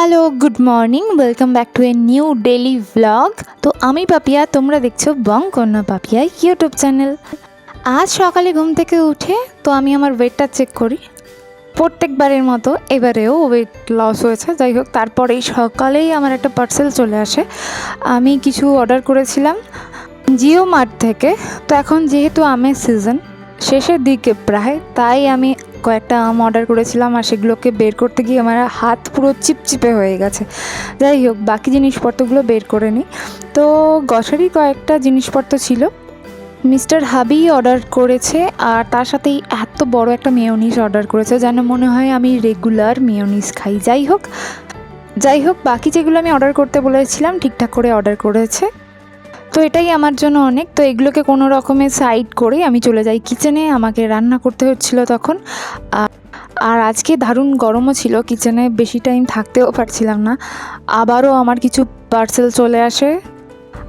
Hello good morning welcome back to a new daily vlog তো আমি পাপিয়া, তোমরা দেখছ বং কন্যা পাপিয়া ইউটিউব চ্যানেল আজ সকালে ঘুম থেকে উঠে তো আমি আমার ওয়েটটা চেক করি। প্রত্যেকবারের মতো এবারেও ওয়েট লস হয়েছে। যাই হোক, তারপরেই সকালেই আমার একটা পার্সেল চলে আসে। আমি কিছু অর্ডার করেছিলাম জিও মার্ট থেকে। তো এখন যেহেতু আমের সিজন শেষের দিকে প্রায়, তাই আমি কয়েকটা আম অর্ডার করেছিলাম আর সেগুলোকে বের করতে গিয়ে আমার হাত পুরো চিপচিপে হয়ে গেছে। যাই হোক, বাকি জিনিসপত্রগুলো বের করে নিই। তো গসারই কয়েকটা জিনিসপত্র ছিল। মিস্টার হাবি অর্ডার করেছে আর তার সাথেই এত বড় একটা মেয়োনিজ অর্ডার করেছে যেন মনে হয় আমি রেগুলার মেয়োনিজ খাই। যাই হোক যাই হোক, বাকি যেগুলো আমি অর্ডার করতে বলেছিলাম ঠিকঠাক করে অর্ডার করেছে। তো এটাই আমার জন্য অনেক। তো এগুলোকে কোনো রকমে সাইড করে আমি চলে যাই কিচেনে আমাকে রান্না করতে হচ্ছিল তখন। আর আজকে দারুণ গরমও ছিল। কিচেনে বেশি টাইম থাকতেও পারছিলাম না। আবারও আমার কিছু পার্সেল চলে আসে।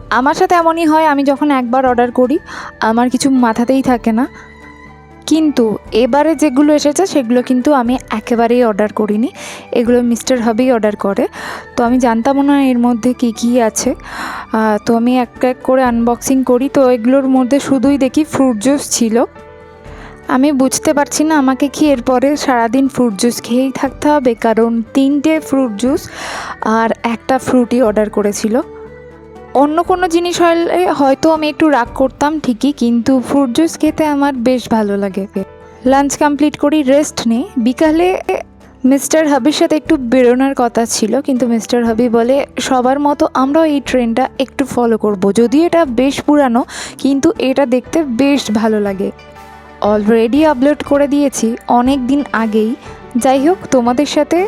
আমার সাথে এমনই হয়, আমি যখন একবার অর্ডার করি, আমার কিছু মাথাতেই থাকে না। কিন্তু এবারে যেগুলো এসেছে, সেগুলো কিন্তু আমি একেবারেই অর্ডার করিনি। এগুলো মিস্টার হাবি অর্ডার করে। তো আমি জানতামও না এর মধ্যে কী কী আছে। তো আমি এক এক করে আনবক্সিং করি। তো এগুলোর মধ্যে শুধুই দেখি ফ্রুট জুস ছিল। আমি বুঝতে পারছি না আমাকে কি এরপরে সারাদিন ফ্রুট জুস খেয়েই থাকতে হবে, কারণ তিনটে ফ্রুট জুস আর একটা ফ্রুটই অর্ডার করেছিল। অন্য কোনো জিনিস হলে হয়তো আমি একটু রাগ করতাম ঠিকই, কিন্তু ফ্রুট জুস খেতে আমার বেশ ভালো লাগে। লাঞ্চ কমপ্লিট করি রেস্ট নেই। বিকালে মিস্টার হাবির সাথে একটু বেরোনোর কথা ছিল, কিন্তু মিস্টার হাবি বলে, সবার মতো আমরাও এই ট্রেনটা একটু ফলো করব। যদি এটা বেশ পুরানো, কিন্তু এটা দেখতে বেশ ভালো লাগে। অলরেডি আপলোড করে দিয়েছি অনেক দিন আগেই। যাই হোক, তোমাদের সাথে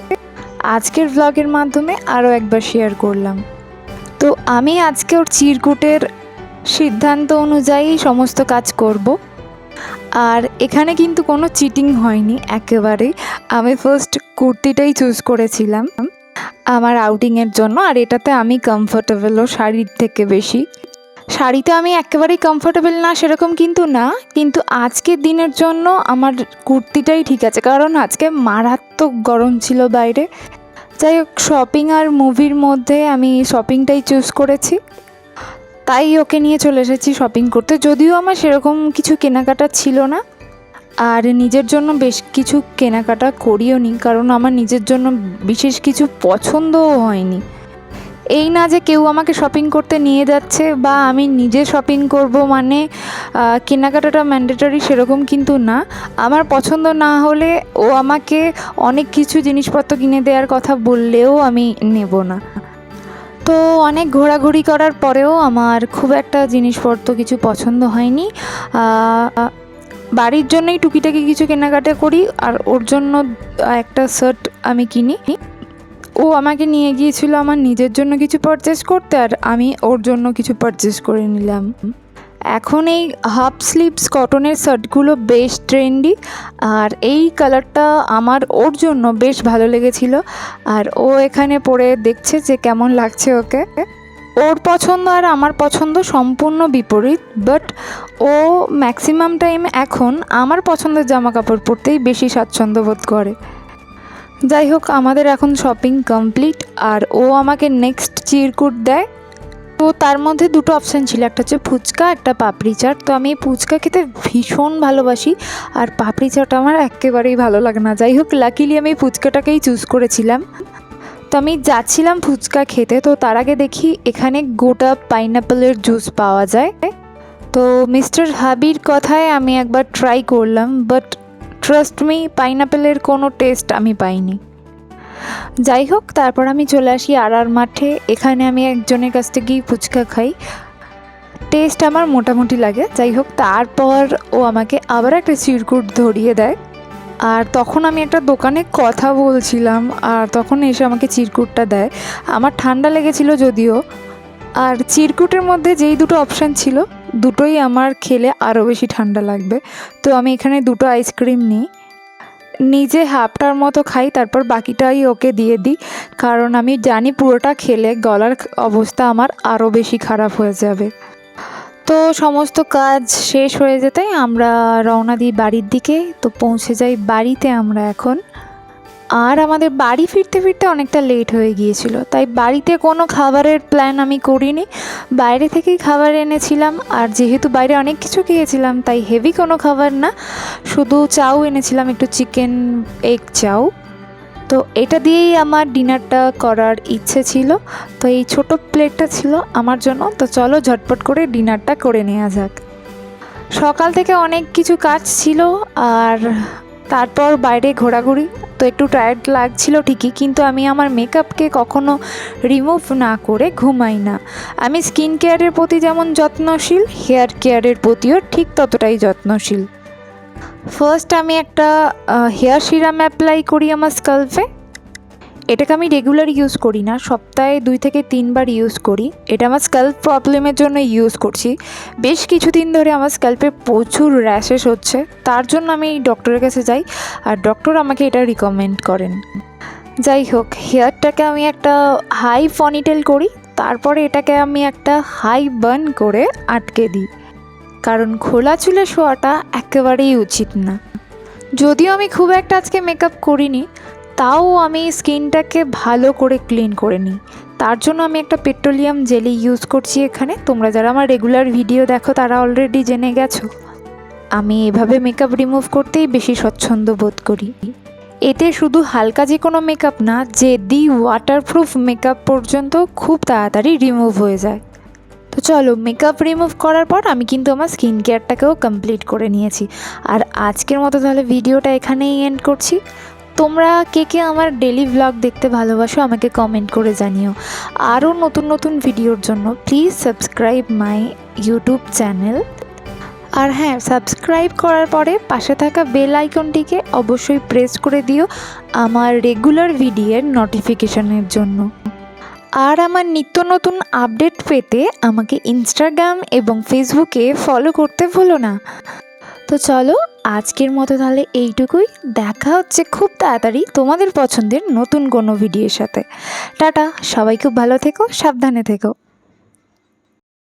আজকের ভ্লগের মাধ্যমে আরও একবার শেয়ার করলাম। তো আমি আজকে ওর চিরকুটের সিদ্ধান্ত অনুযায়ী সমস্ত কাজ করব। আর এখানে কিন্তু কোনো চিটিং হয়নি, একেবারে। আমি ফার্স্ট কুর্তিটাই চুজ করেছিলাম আমার আউটিংয়ের জন্য, আর এটাতে আমি কমফোর্টেবলও শাড়ির থেকে বেশি। শাড়িতে আমি একেবারেই কমফোর্টেবল না, সেরকম কিন্তু না, কিন্তু আজকের দিনের জন্য আমার কুর্তিটাই ঠিক আছে, কারণ আজকে মারাত্মক গরম ছিল বাইরে। যাই হোক শপিং আর মুভির মধ্যে আমি শপিংটাই চুজ করেছি। তাই ওকে নিয়ে চলে এসেছি শপিং করতে। যদিও আমার সেরকম কিছু কেনাকাটা ছিল না। আর নিজের জন্য বেশ কিছু কেনাকাটা করিও নি, কারণ আমার নিজের জন্য বিশেষ কিছু পছন্দও হয়নি। এই না যে কেউ আমাকে শপিং করতে নিয়ে যাচ্ছে বা আমি নিজে শপিং করব মানে কেনাকাটাটা ম্যান্ডেটরি সেরকম কিন্তু না। আমার পছন্দ না হলে ও আমাকে অনেক কিছু জিনিসপত্র কিনে দেওয়ার কথা বললেও আমি নেব না। তো অনেক ঘোরাঘুরি করার পরেও আমার খুব একটা জিনিসপত্র কিছু পছন্দ হয়নি। বাড়ির জন্যই টুকিটাকি কিছু কেনাকাটা করি আর ওর জন্য একটা শার্ট আমি কিনি। ও আমাকে নিয়ে গিয়েছিল আমার নিজের জন্য কিছু পারচেস করতে আর আমি ওর জন্য কিছু পারচেস করে নিলাম। এখন এই হাফ স্লিভস কটনের শার্টগুলো বেশ ট্রেন্ডি আর এই কালারটা আমার ওর জন্য বেশ ভালো লেগেছিল আর ও এখানে পরে দেখছে যে কেমন লাগছে ওকে। ওর পছন্দ আর আমার পছন্দ সম্পূর্ণ বিপরীত বাট ও ম্যাক্সিমাম টাইম এখন আমার পছন্দের জামা কাপড় পরতেই বেশি স্বাচ্ছন্দ্য বোধ করে। যাই হোক আমাদের এখন শপিং কমপ্লিট আর ও আমাকে নেক্সট চিরকুট দেয়। তো তার মধ্যে দুটো অপশান ছিল, একটা হচ্ছে ফুচকা, একটা পাপড়ি চাট। তো আমি ফুচকা খেতে ভীষণ ভালোবাসি, আর পাপড়ি চাট আমার একেবারেই ভালো লাগে না। যাই হোক লাকিলি আমি ফুচকাটাকেই চুজ করেছিলাম। তো আমি যাচ্ছিলাম ফুচকা খেতে, তো তার আগে দেখি এখানে গোটা পাইনাপেলের জুস পাওয়া যায়। তো মিস্টার হাবির কথায় আমি একবার ট্রাই করলাম বাট ট্রাস্ট মি পাইনাপেলের কোনো টেস্ট আমি পাইনি। যাই হোক, তারপর আমি চলে আসি আর আর মাঠে। এখানে আমি একজনের কাছ থেকেই ফুচকা খাই। টেস্ট আমার মোটামুটি লাগে। যাই হোক, তারপর ও আমাকে আবার একটা চিরকুট ধরিয়ে দেয়। আর তখন আমি একটা দোকানে কথা বলছিলাম, আর তখন এসে আমাকে চিরকুটটা দেয়। আমার ঠান্ডা লেগেছিল যদিও আর চিরকুটের মধ্যে যেই দুটো অপশান ছিল, দুটোই আমার খেলে আরও বেশি ঠান্ডা লাগবে। তো আমি এখানে দুটো আইসক্রিম নিই। নিজে হাফটার মতো খাই, তারপর বাকিটাই ওকে দিয়ে দিই। কারণ আমি জানি পুরোটা খেলে গলার অবস্থা আমার আরও বেশি খারাপ হয়ে যাবে। তো সমস্ত কাজ শেষ হয়ে যেতে আমরা রওনা দিই বাড়ির দিকে। তো পৌঁছে যাই বাড়িতে আমরা এখন। আর আমাদের বাড়ি ফিরতে ফিরতে অনেকটা লেট হয়ে গিয়েছিল, তাই বাড়িতে কোনো খাবারের প্ল্যান আমি করিনি। বাইরে থেকেই খাবার এনেছিলাম, আর যেহেতু বাইরে অনেক কিছু খেয়েছিলাম, তাই হেভি কোনো খাবার না, শুধু চাউ এনেছিলাম, একটু চিকেন এগ চাউ তো এটা দিয়েই আমার ডিনারটা করার ইচ্ছে ছিল, তো এই ছোট প্লেটটা ছিল আমার জন্য, তো চলো ঝটপট করে ডিনারটা করে নেওয়া যাক। সকাল থেকে অনেক কিছু কাজ ছিল, আর তারপর বাইরে ঘোরাঘুরি তো একটু টায়ার্ড লাগছিল ঠিকই, কিন্তু আমি আমার মেকআপকে কখনো রিমুভ না করে ঘুমাই না। আমি স্কিন কেয়ারের প্রতি যেমন যত্নশীল হেয়ার কেয়ারের প্রতিও ঠিক ততটাই যত্নশীল। ফার্স্ট আমি একটা হেয়ার সিরাম অ্যাপ্লাই করি আমার স্কাল্পে এটাকে আমি রেগুলার ইউজ করি না, সপ্তাহে দুই থেকে তিনবার ইউজ করি। এটা আমার স্ক্যাল্প প্রবলেমের জন্য ইউজ করছি। বেশ কিছুদিন ধরে আমার স্ক্যাল্পে প্রচুর র্যাশেস হচ্ছে, তার জন্য আমি ডক্টরের কাছে যাই আর ডক্টর আমাকে এটা রিকমেন্ড করেন। যাই হোক হেয়ারটাকে আমি একটা হাই ফনিটেল করি, তারপরে এটাকে আমি একটা হাই বার্ন করে আটকে দিই। কারণ খোলা চুলে শোয়াটা একেবারেই উচিত না। যদিও আমি খুব একটা আজকে মেকআপ করিনি তাও আমি স্কিনটাকে ভালো করে ক্লিন করে নিই। তার জন্য আমি একটা পেট্রোলিয়াম জেলি ইউজ করছি এখানে। তোমরা যারা আমার রেগুলার ভিডিও দেখো, তারা অলরেডি জেনে গেছো। আমি এভাবে মেকআপ রিমুভ করতেই বেশি স্বচ্ছন্দ বোধ করি। এতে শুধু হালকা যে কোনো মেকআপ না, যে দি ওয়াটারপ্রুফ মেকআপ পর্যন্ত খুব তাড়াতাড়ি রিমুভ হয়ে যায়। তো চলো মেকআপ রিমুভ করার পর আমি কিন্তু আমার স্কিন কেয়ারটাকেও কমপ্লিট করে নিয়েছি। আর আজকের মতো তাহলে ভিডিওটা এখানেই এন্ড করছি। তোমরা কে কে আমার ডেলি ভ্লগ দেখতে ভালোবাসো আমাকে কমেন্ট করে জানিও। আরও নতুন নতুন ভিডিওর জন্য please subscribe my YouTube channel আর হ্যাঁ সাবস্ক্রাইব করার পরে পাশে থাকা বেল আইকনটিকে অবশ্যই প্রেস করে দিও আমার রেগুলার ভিডিওর নোটিফিকেশনের জন্য। আর আমার নিত্য নতুন আপডেট পেতে আমাকে ইনস্টাগ্রাম এবং ফেসবুকে ফলো করতে ভুলো না। তো চলো, আজকের মতো তাহলে এইটুকুই। দেখা হচ্ছে খুব তাড়াতাড়ি তোমাদের পছন্দের নতুন কোনো ভিডিওর সাথে। টাটা, সবাই খুব ভালো থেকো, সাবধানে থেকো।